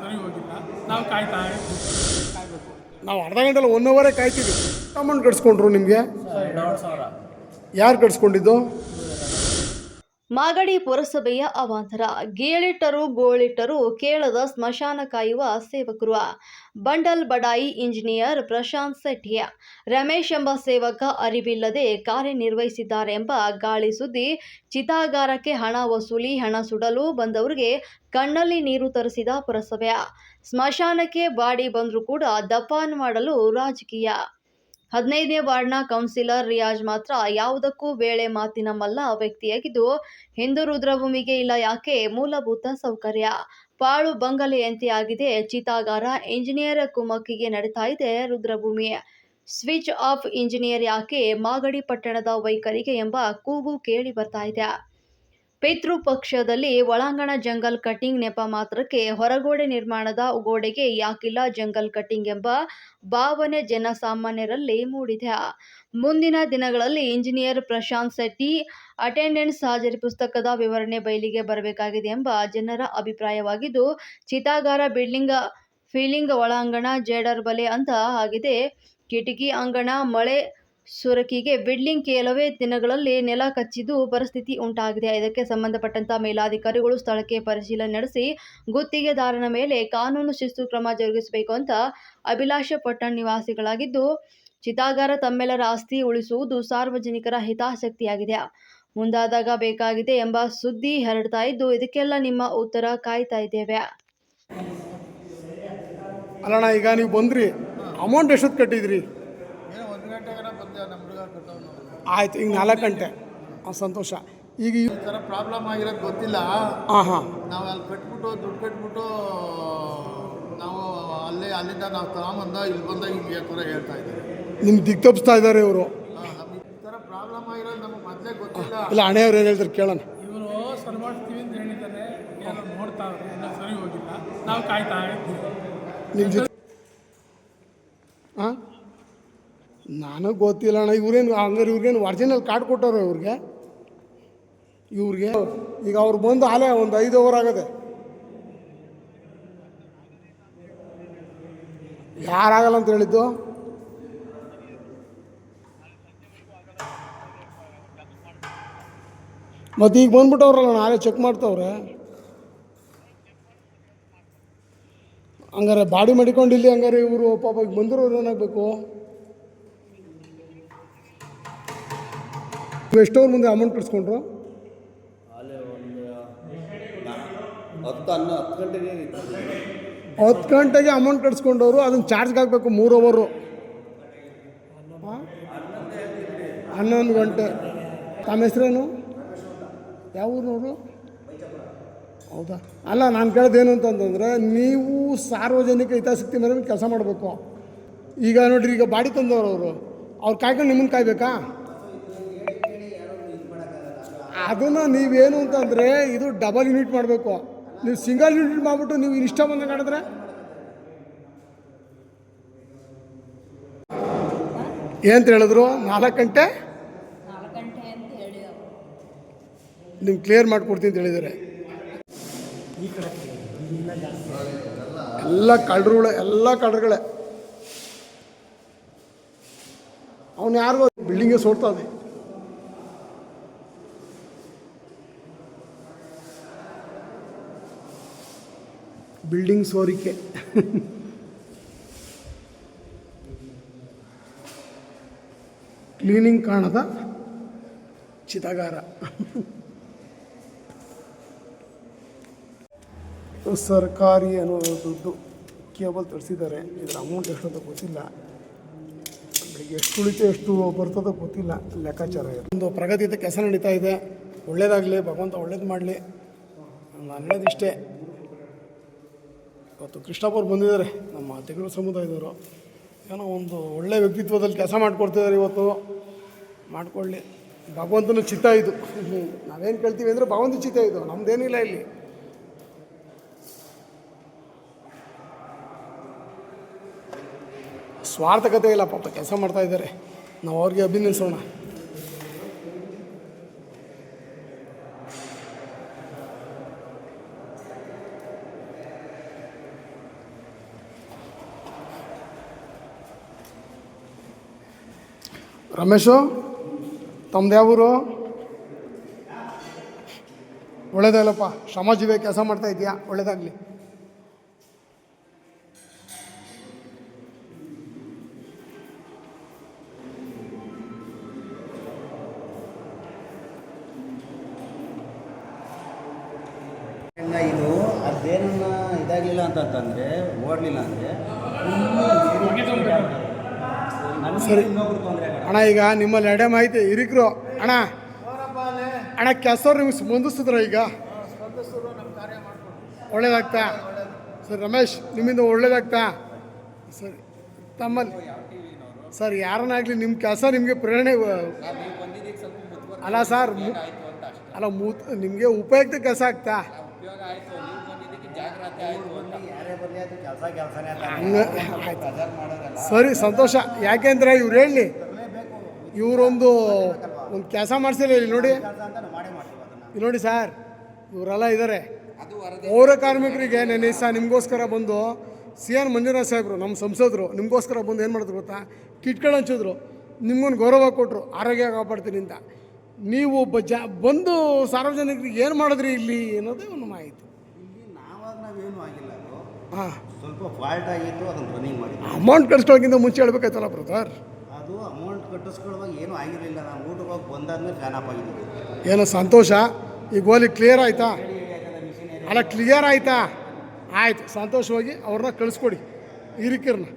ಸರಿ ಹೋಗಿಲ್ಲ. ನಾವು ಕಾಯ್ತಾ ಕಾಯ್ಬೇಕು ನಾವು ಅರ್ಧ ಗಂಟೆಲ್ಲ ಒನ್ ಅವರೇ ಕಾಯ್ತೀವಿ. ಅಮೌಂಟ್ ಕಟ್ಸ್ಕೊಂಡ್ರು ನಿಮಗೆ? ಯಾರು ಕಟ್ಸ್ಕೊಂಡಿದ್ದು? ಮಾಗಡಿ ಪುರಸಭೆಯ ಅವಾಂತರ. ಗೇಳಿಟ್ಟರು, ಗೋಳಿಟ್ಟರು ಕೇಳದ ಸ್ಮಶಾನ ಕಾಯುವ ಸೇವಕರು. ಬಂಡಲ್ ಬಡಾಯಿ ಇಂಜಿನಿಯರ್ ಪ್ರಶಾಂತ್ ಸೆಟ್ಟಿಯ ರಮೇಶ್ ಎಂಬ ಸೇವಕ ಅರಿವಿಲ್ಲದೆ ಕಾರ್ಯನಿರ್ವಹಿಸಿದ್ದಾರೆಂಬ ಗಾಳಿ ಸುದ್ದಿ ಚಿತಾಗಾರಕ್ಕೆ ಹಣ ವಸೂಲಿ, ಹಣ ಸುಡಲು ಬಂದವರಿಗೆ ಕಣ್ಣಲ್ಲಿ ನೀರು ತರಿಸಿದ ಪುರಸಭೆಯ ಸ್ಮಶಾನಕ್ಕೆ ಬಾಡಿ ಬಂದರೂ ಕೂಡ ದಫಾನ್ ಮಾಡಲು ರಾಜಕೀಯ. ಹದಿನೈದನೇ ವಾರ್ಡ್ನ ಕೌನ್ಸಿಲರ್ ರಿಯಾಜ್ ಮಾತ್ರ ಯಾವುದಕ್ಕೂ ವೇಳೆ ಮಾತಿನ ಮಲ್ಲ ವ್ಯಕ್ತಿಯಾಗಿದ್ದು, ಹಿಂದೂ ರುದ್ರಭೂಮಿಗೆ ಇಲ್ಲ ಯಾಕೆ? ಮೂಲಭೂತ ಸೌಕರ್ಯ. ಪಾಳು ಬಂಗಲೆಯಂತೆ ಆಗಿದೆ. ಚಿತಾಗಾರ ಇಂಜಿನಿಯರ್ ಕುಮಕ್ಕಿಗೆ ನಡೀತಾ ಇದೆ ರುದ್ರಭೂಮಿ. ಸ್ವಿಚ್ ಆಫ್ ಇಂಜಿನಿಯರ್ ಯಾಕೆ? ಮಾಗಡಿ ಪಟ್ಟಣದ ವೈಖರಿಗೆ ಎಂಬ ಕೂಗು ಕೇಳಿ ಬರ್ತಾ ಇದೆ. ಪಿತೃ ಪಕ್ಷದಲ್ಲಿ ಒಳಾಂಗಣ ಜಂಗಲ್ ಕಟಿಂಗ್ ನೆಪ ಮಾತ್ರಕ್ಕೆ ಹೊರಗೋಡೆ ನಿರ್ಮಾಣದ ಗೋಡೆಗೆ ಯಾಕಿಲ್ಲ ಜಂಗಲ್ ಕಟಿಂಗ್ ಎಂಬ ಭಾವನೆ ಜನಸಾಮಾನ್ಯರಲ್ಲಿ ಮೂಡಿದೆ. ಮುಂದಿನ ದಿನಗಳಲ್ಲಿ ಇಂಜಿನಿಯರ್ ಪ್ರಶಾಂತ್ ಶೆಟ್ಟಿ ಅಟೆಂಡೆನ್ಸ್ ಹಾಜರಿ ಪುಸ್ತಕದ ವಿವರಣೆ ಬಯಲಿಗೆ ಬರಬೇಕಾಗಿದೆ ಎಂಬ ಜನರ ಅಭಿಪ್ರಾಯವಾಗಿದ್ದು, ಚಿತಾಗಾರ ಬಿಲ್ಡಿಂಗ್ ಫೀಲಿಂಗ್ ಒಳಾಂಗಣ ಜೇಡರ್ ಬಲೆ ಅಂತ ಆಗಿದೆ. ಕಿಟಕಿ ಅಂಗಣ, ಮಳೆ ಸುರಕಿಗೆ ಬಿಲ್ಡಿಂಗ್ ಕೆಲವೇ ದಿನಗಳಲ್ಲಿ ನೆಲ ಕಚ್ಚಿದ್ದು ಪರಿಸ್ಥಿತಿ ಉಂಟಾಗಿದೆ. ಇದಕ್ಕೆ ಸಂಬಂಧಪಟ್ಟಂತ ಮೇಲಾಧಿಕಾರಿಗಳು ಸ್ಥಳಕ್ಕೆ ಪರಿಶೀಲನೆ ನಡೆಸಿ ಗುತ್ತಿಗೆದಾರನ ಮೇಲೆ ಕಾನೂನು ಶಿಸ್ತು ಕ್ರಮ ಜರುಗಿಸಬೇಕು ಅಂತ ಅಭಿಲಾಷ ಪಟ್ಟಣ ನಿವಾಸಿಗಳಾಗಿದ್ದು, ಚಿತಾಗಾರ ತಮ್ಮೆಲ್ಲರ ಆಸ್ತಿ ಉಳಿಸುವುದು ಸಾರ್ವಜನಿಕರ ಹಿತಾಸಕ್ತಿಯಾಗಿದೆ. ಮುಂದಾದಾಗ ಬೇಕಾಗಿದೆ ಎಂಬ ಸುದ್ದಿ ಹರಡ್ತಾ ಇದ್ದು, ಇದಕ್ಕೆಲ್ಲ ನಿಮ್ಮ ಉತ್ತರ ಕಾಯ್ತಾ ಇದ್ದೇವೆ. ಅಲ್ಲಣ್ಣ, ಈಗ ನೀವು ಬಂದ್ರಿ. ಅಮೌಂಟ್ ಎಷ್ಟೊತ್ತು ಕಟ್ಟಿದ್ರಿ ಏನೋ ಒಂದು ಗಂಟೆಗೆ ಬಂದೆ ನಮ್ಮ ಹುಡುಗ ಕಟ್ಟೋನು ಆಯ್ತು ಈಗ ನಾಲ್ಕು ಗಂಟೆ. ಹಾಂ ಸಂತೋಷ. ಈಗ ಈ ಥರ ಪ್ರಾಬ್ಲಮ್ ಆಗಿರೋದು ಗೊತ್ತಿಲ್ಲ. ಹಾಂ ಹಾಂ. ನಾವು ಅಲ್ಲಿ ಕಟ್ಬಿಟ್ಟು ದುಡ್ಡು ಕಟ್ಬಿಟ್ಟು ನಾವು ಅಲ್ಲೇ ಅಲ್ಲಿಂದ ನಾವು ತಗೊಂಬಂದ ಇಲ್ಲಿ ಬಂದ ಹಿಂಗೆ ಥರ ಹೇಳ್ತಾ ಇದ್ದೀವಿ ನಿಮ್ಗೆ ದಿಗ್ ತಪ್ಪಿಸ್ತಾ ಇದ್ದಾರೆ ಇವರು ಈ ಥರ ಪ್ರಾಬ್ಲಮ್ ಆಗಿರೋದು ನಮಗೆ ಮೊದಲೇ ಗೊತ್ತಿಲ್ಲ. ಇಲ್ಲ ಹಣೆಯವ್ರು ಏನು ಹೇಳ್ತಾರೆ ಕೇಳೋಣ. ಇವರು ಸರಿ ಮಾಡ್ತೀವಿ ಅಂತ ಹೇಳಿದ್ದಾರೆ. ಏನೋ ನೋಡ್ತಾ ಇನ್ನೂ ಸರಿ ಹೋಗಿಲ್ಲ. ನಾವು ಕಾಯ್ತಾ ಇದ್ದೀವಿ. ನಿಮ್ಮ ಜೊತೆ ಹಾಂ? ನನಗೆ ಗೊತ್ತಿಲ್ಲ ಅಣ್ಣ, ಇವ್ರೇನು ಹಂಗಾರೆ ಇವ್ರಿಗೇನು ಒರ್ಜಿನಲ್ ಕಾರ್ಡ್ ಕೊಟ್ಟವ್ರೆ ಇವ್ರಿಗೆ? ಇವ್ರಿಗೆ ಈಗ ಅವ್ರು ಬಂದು ಆಲೆ ಒಂದು ಐದು ಅವರ್ ಆಗದೆ. ಯಾರಾಗಲ್ಲ ಅಂತ ಹೇಳಿದ್ದು? ಮತ್ತು ಈಗ ಬಂದ್ಬಿಟ್ಟವ್ರಲ್ಲ ನಾಳೆ ಚೆಕ್ ಮಾಡ್ತವ್ರೆ. ಹಂಗಾರೆ ಬಾಡಿ ಮಡಿಕೊಂಡು ಇಲ್ಲಿ ಹಂಗಾರೆ ಇವರು ಪಾಪ ಈಗ ಬಂದಿರೋರು ಏನಾಗಬೇಕು? ಎಷ್ಟೋರ್ ಮುಂದೆ ಅಮೌಂಟ್ ಕಟ್ಸ್ಕೊಂಡ್ರು? ಹತ್ತು ಹನ್ನ ಹತ್ತು ಗಂಟೆಗೆ ಇತ್ತು. ಹತ್ತು ಗಂಟೆಗೆ ಅಮೌಂಟ್ ಕಟ್ಸ್ಕೊಂಡವರು ಅದನ್ನು ಚಾರ್ಜ್ಗೆ ಹಾಕಬೇಕು ಮೂರು ಅವರು ಹನ್ನೊಂದು ಗಂಟೆ. ತಮ್ಮ ಹೆಸ್ರೇನು? ಯಾವ ಊರಿನವರು? ಹೌದಾ? ಅಲ್ಲ ನಾನು ಕೇಳೋದೇನು ಅಂತಂತಂದರೆ ನೀವು ಸಾರ್ವಜನಿಕ ಹಿತಾಸಕ್ತಿ ಮೇಲೆ ಕೆಲಸ ಮಾಡಬೇಕು. ಈಗ ನೋಡ್ರಿ ಈಗ ಬಾಡಿ ತಂದವರು ಅವರು. ಅವ್ರು ಕಾಯ್ಕೊಂಡು ನಿಮ್ಮನ್ನು ಕಾಯ್ಬೇಕಾ? ಅದನ್ನು ನೀವೇನು ಅಂತಂದರೆ ಇದು ಡಬಲ್ ಯೂನಿಟ್ ಮಾಡಬೇಕು. ನೀವು ಸಿಂಗಲ್ ಯೂನಿಟ್ ಮಾಡಿಬಿಟ್ಟು ನೀವು ಇಷ್ಟ ಬಂದಂಗೆ ಆಡಿದ್ರೆ ಏನಂತ ಹೇಳಿದ್ರು? ನಾಲ್ಕು ಗಂಟೆ? ನಿಮ್ಗೆ ಕ್ಲಿಯರ್ ಮಾಡಿಕೊಡ್ತೀನಿ ಅಂತ ಹೇಳಿದ್ದಾರೆ. ಎಲ್ಲ ಕಳ್ಳರುಗಳೇ ಎಲ್ಲ ಕಳ್ಳರುಗಳೇ. ಅವನು ಯಾರು ಬಿಲ್ಡಿಂಗೇ ಸೋಡ್ತಾನೆ ಬಿಲ್ಡಿಂಗ್ ಸೋರಿಕೆ. ಕ್ಲೀನಿಂಗ್ ಕಾಣದ ಚಿತಾಗಾರ. ಸರ್ಕಾರಿ ಅನ್ನೋ ದುಡ್ಡು ಕೇಬಲ್ ತರಿಸಿದ್ದಾರೆ. ಇದರ ಅಮೌಂಟ್ ಎಷ್ಟು ಅಂತ ಗೊತ್ತಿಲ್ಲ ಎಷ್ಟು ಉಳಿತು ಎಷ್ಟು ಬರ್ತದೋ ಗೊತ್ತಿಲ್ಲ. ಲೆಕ್ಕಾಚಾರ. ಒಂದು ಪ್ರಗತಿಯಿಂದ ಕೆಲಸ ನಡೀತಾ ಇದೆ. ಒಳ್ಳೇದಾಗಲಿ, ಭಗವಂತ ಒಳ್ಳೇದು ಮಾಡಲಿ. ನಾನು ಹೇಳೋದಿಷ್ಟೇ ಇವತ್ತು ಕೃಷ್ಣಪ್ಪ ಬಂದಿದ್ದಾರೆ, ನಮ್ಮ ತೆಗರು ಸಮುದಾಯದವರು. ಏನೋ ಒಂದು ಒಳ್ಳೆ ವ್ಯಕ್ತಿತ್ವದಲ್ಲಿ ಕೆಲಸ ಮಾಡಿಕೊಡ್ತಿದ್ದಾರೆ ಇವತ್ತು. ಮಾಡಿಕೊಳ್ಳಿ. ಭಗವಂತನ ಚಿತ್ತ ಇದು. ನಾವೇನು ಕೇಳ್ತೀವಿ ಅಂದರೆ ಭಗವಂತ ಚಿತ್ತ ಇದು. ನಮ್ಮದೇನಿಲ್ಲ ಇಲ್ಲಿ. ಸ್ವಾರ್ಥಕತೆ ಇಲ್ಲ ಪಾಪ, ಕೆಲಸ ಮಾಡ್ತಾ ಇದ್ದಾರೆ. ನಾವು ಅವ್ರಿಗೆ ಅಭಿನಂದಿಸೋಣ. ರಮೇಶು ತಮ್ದು ಯಾವೂರು ಒಳ್ಳೇದಲ್ಲಪ್ಪ ಶ್ರಮಜೀವಿ ಕೆಲಸ ಮಾಡ್ತಾ ಇದೆಯಾ ಒಳ್ಳೇದಾಗಲಿ. ಇದು ಅದೇನನ್ನ ಇದಾಗಲಿಲ್ಲ ಅಂತಂತಂದರೆ ಓಡಲಿಲ್ಲ ಅಂದರೆ ಸರಿ. ಅಣ್ಣ, ಈಗ ನಿಮ್ಮಲ್ಲಿ ಎರಡೇ ಮಾಹಿತಿ ಹಿರಿಕರು. ಅಣ್ಣ ಅಣ್ಣ, ಕೆಸರು ನಿಮ್ಗೆ ಸ್ಪಂದಿಸಿದ್ರ ಈಗ? ಒಳ್ಳೇದಾಗ್ತಾ? ಸರಿ, ರಮೇಶ್, ನಿಮ್ಮಿಂದ ಒಳ್ಳೇದಾಗ್ತಾ? ಸರಿ, ತಮ್ಮಲ್ಲಿ. ಸರ್ ಯಾರನ್ನಾಗಲಿ ನಿಮ್ಮ ಕೆಲಸ ನಿಮಗೆ ಪ್ರೇರಣೆ ಅಲ್ಲ ಸರ್ ಅಲ್ಲ ಮೂತ್ ನಿಮಗೆ ಉಪಯುಕ್ತ ಕೆಲಸ ಆಗ್ತಾ? ಯಾರೇ ಬರಲಿ ಅದು ಕೆಲಸ ಕೆಲಸನೇ ಅಂತ. ಹಂಗ ಆಯ್ತು. ಸರಿ ಸಂತೋಷ. ಯಾಕೆಂದ್ರೆ ಇವ್ರು ಹೇಳಿ ಇವರೊಂದು ಒಂದು ಕೆಲಸ ಮಾಡಿಸಿಲ್ಲ ಇಲ್ಲಿ ನೋಡಿ. ಇಲ್ಲಿ ನೋಡಿ ಸರ್ ಇವರೆಲ್ಲ ಇದ್ದಾರೆ ಪೌರ ಕಾರ್ಮಿಕರಿಗೆ ನೆನೆ ಸಹ ನಿಮಗೋಸ್ಕರ ಬಂದು ಸಿ ಎನ್ ಮಂಜುನಾಥ್ ಸಾಹೇಬರು ನಮ್ಮ ಸಂಸದರು ನಿಮಗೋಸ್ಕರ ಬಂದು ಏನು ಮಾಡಿದ್ರು ಗೊತ್ತಾ? ಕಿಟ್ಗಳು ಹಂಚಿದ್ರು. ನಿಮ್ಗೊಂದು ಗೌರವ ಕೊಟ್ಟರು ಆರೋಗ್ಯ ಕಾಪಾಡ್ತೀನಿ ಅಂತ. ನೀವು ಬ ಜ ಬಂದು ಸಾರ್ವಜನಿಕರಿಗೆ ಏನು ಮಾಡಿದ್ರಿ ಇಲ್ಲಿ ಅನ್ನೋದೇ ಒಂದು ಮಾಹಿತಿ ಇಲ್ಲಿ ನಾವಾಗ ನಾವೇನು ಆಗಿಲ್ಲ ಅದು ಹಾಂ. ಸ್ವಲ್ಪ ಫಾಲ್ಟ್ ಆಗಿತ್ತು ಅದನ್ನು ರನ್ನಿಂಗ್ ಮಾಡಿ ಅಮೌಂಟ್ ಕಟ್ಸ್ಕೊಳ್ಳೋಕ್ಕಿಂತ ಮುಂಚೆ ಹೇಳ್ಬೇಕಾಯ್ತಲ್ಲ ಬ್ರದರ್ ಅದು ಅಮೌಂಟ್ ಕಟ್ಟಿಸ್ಕೊಳ್ಳುವಾಗ ಏನೂ ಆಗಿರಲಿಲ್ಲ. ನಾನು ಊಟಕ್ಕೆ ಹೋಗಿ ಬಂದಾದ್ಮೇಲೆ ಫ್ಯಾನ್ ಆಫ್ ಆಗಿದ್ದು ಏನೋ ಸಂತೋಷ? ಈ ಗೋಲಿ ಕ್ಲಿಯರ್ ಆಯಿತಾ? ಅಲ್ಲ ಕ್ಲಿಯರ್ ಆಯಿತಾ? ಆಯ್ತು ಸಂತೋಷವಾಗಿ ಅವ್ರನ್ನ ಕಳಿಸ್ಕೊಡಿ. ಹಿರಿಕರನ್ನ